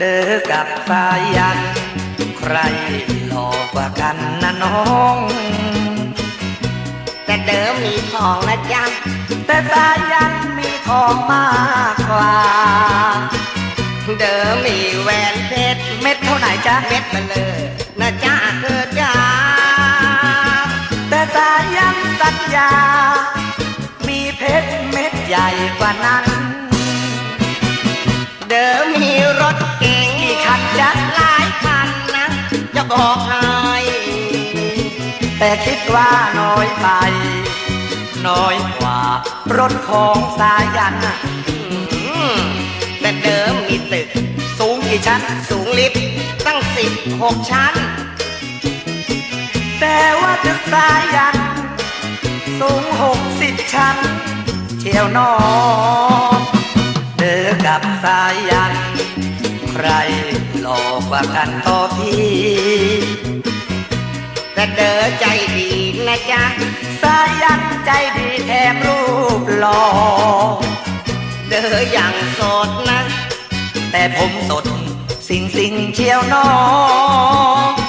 กับสายัน ใครหลอกกว่ากันนะน้อง แต่เดิมมีทองนะจ๊ะแต่สายันมีทองมากกว่า เดิมมีแหวนเพชรเม็ดเท่าไหร่จ๊ะเม็ดเลอนะจ๊ะเธอจ้าแต่สายันสัญญา มีเพชรเม็ดใหญ่กว่านั้น เดิมมีรถเก๋ จะหลายคันนะจะบอกให้แต่คิดว่าน้อยไป น้อยกว่ารถของสายันแต่เดิมมีตึก สูงกี่ชั้น สูงลิฟต์ตั้งสิบหกชั้น แต่ว่าตึกสายัน สูงหกสิบชั้น เชียวนอนเดอกับสายัน รหลอกกว่ากันต่อพี่แต่เดิมใจดีนะจ๊ะสายันใจดีแถมรูปหล่อเดิมอย่างสดนะ แต่ผมสด สิงสิงเชียวนอง